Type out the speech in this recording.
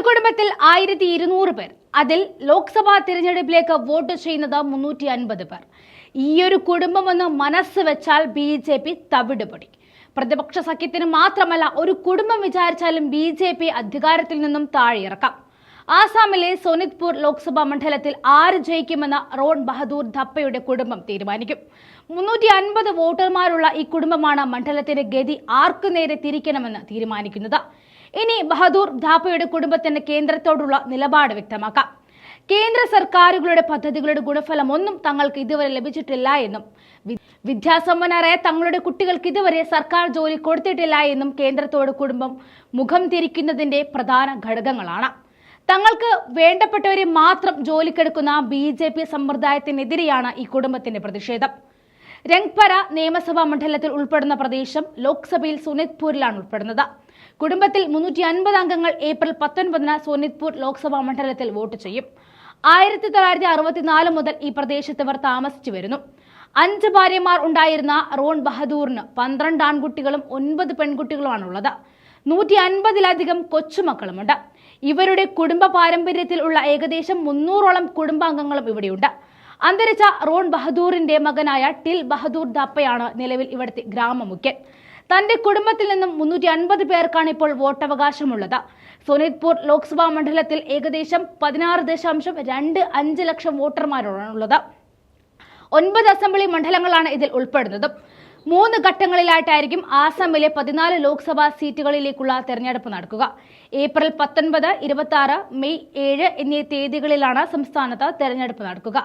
ഒരു കുടുംബത്തിൽ ആയിരത്തി ഇരുന്നൂറ് പേർ. അതിൽ ലോക്സഭാ തിരഞ്ഞെടുപ്പിലേക്ക് വോട്ട് ചെയ്യുന്നത് മുന്നൂറ്റി അൻപത് പേർ. ഈയൊരു കുടുംബമെന്ന് മനസ്സ് വെച്ചാൽ ബി ജെ പി തവിടുപൊടി. പ്രതിപക്ഷ സഖ്യത്തിന് മാത്രമല്ല ഒരു കുടുംബം വിചാരിച്ചാലും ബി ജെ പി അധികാരത്തിൽ നിന്നും താഴെയിറക്കാം. ആസാമിലെ സോനിത്പൂർ ലോക്സഭാ മണ്ഡലത്തിൽ ആര് ജയിക്കുമെന്ന റോൺ ബഹദൂർ ധപ്പയുടെ കുടുംബം തീരുമാനിക്കും. മുന്നൂറ്റി അൻപത് വോട്ടർമാരുള്ള ഈ കുടുംബമാണ് മണ്ഡലത്തിന്റെ ഗതി ആർക്കു നേരെ തിരിക്കണമെന്ന് തീരുമാനിക്കുന്നത്. ഇനി ബഹദൂർ ധാപ്പയുടെ കുടുംബത്തിന്റെ കേന്ദ്രത്തോടുള്ള നിലപാട് വ്യക്തമാക്കാം. കേന്ദ്ര സർക്കാരുകളുടെ പദ്ധതികളുടെ ഗുണഫലം ഒന്നും തങ്ങൾക്ക് ഇതുവരെ ലഭിച്ചിട്ടില്ല എന്നും വിദ്യാസമ്പന്നരായ തങ്ങളുടെ കുട്ടികൾക്ക് ഇതുവരെ സർക്കാർ ജോലി കൊടുത്തിട്ടില്ല എന്നും കേന്ദ്രത്തോട് കുടുംബം മുഖം തിരിക്കുന്നതിന്റെ പ്രധാന ഘടകങ്ങളാണ്. തങ്ങൾക്ക് വേണ്ടപ്പെട്ടവരെ മാത്രം ജോലിക്കെടുക്കുന്ന ബി ജെ പി സമ്പ്രദായത്തിനെതിരെയാണ് ഈ കുടുംബത്തിന്റെ പ്രതിഷേധം. രംഗ്പര നിയമസഭാ മണ്ഡലത്തിൽ ഉൾപ്പെടുന്ന പ്രദേശം ലോക്സഭയിൽ സുനിത്പൂരിലാണ് ഉൾപ്പെടുന്നത്. കുടുംബത്തിൽ മുന്നൂറ്റി അൻപത് അംഗങ്ങൾ ഏപ്രിൽ പത്തൊൻപതിന് സോനിത്പൂർ ലോക്സഭാ മണ്ഡലത്തിൽ വോട്ട് ചെയ്യും. ആയിരത്തി തൊള്ളായിരത്തി അറുപത്തിനാല് മുതൽ ഈ പ്രദേശത്ത് ഇവർ താമസിച്ചു വരുന്നു. അഞ്ച് ഭാര്യമാർ ഉണ്ടായിരുന്ന റോൺ ബഹദൂറിന് പന്ത്രണ്ട് ആൺകുട്ടികളും ഒൻപത് പെൺകുട്ടികളുമാണുള്ളത്. നൂറ്റി അൻപതിലധികം കൊച്ചുമക്കളുമുണ്ട്. ഇവരുടെ കുടുംബ പാരമ്പര്യത്തിൽ ഉള്ള ഏകദേശം മുന്നൂറോളം കുടുംബാംഗങ്ങളും ഇവിടെയുണ്ട്. അന്തരിച്ച റോൺ ബഹദൂറിന്റെ മകനായ ടിൽ ബഹദൂർ ദപ്പയാണ് നിലവിൽ ഇവിടുത്തെ ഗ്രാമമുഖ്യൻ. തന്റെ കുടുംബത്തിൽ നിന്നും മുന്നൂറ്റി അൻപത് പേർക്കാണ് ഇപ്പോൾ വോട്ടവകാശമുള്ളത്. സോനിത്പൂർ ലോക്സഭാ മണ്ഡലത്തിൽ ഏകദേശം പതിനാറ് ദശാംശം രണ്ട് അഞ്ച് ലക്ഷം വോട്ടർമാരാണുള്ളത് ഒൻപത് അസംബ്ലി മണ്ഡലങ്ങളാണ് ഇതിൽ ഉൾപ്പെടുന്നത്. മൂന്ന് ഘട്ടങ്ങളിലായിട്ടായിരിക്കും ആസാമിലെ പതിനാല് ലോക്സഭാ സീറ്റുകളിലേക്കുള്ള തെരഞ്ഞെടുപ്പ് നടക്കുക. ഏപ്രിൽ പത്തൊൻപത് ഇരുപത്തി മെയ് ഏഴ് എന്നീ തീയതികളിലാണ് സംസ്ഥാനത്ത് തെരഞ്ഞെടുപ്പ് നടക്കുക.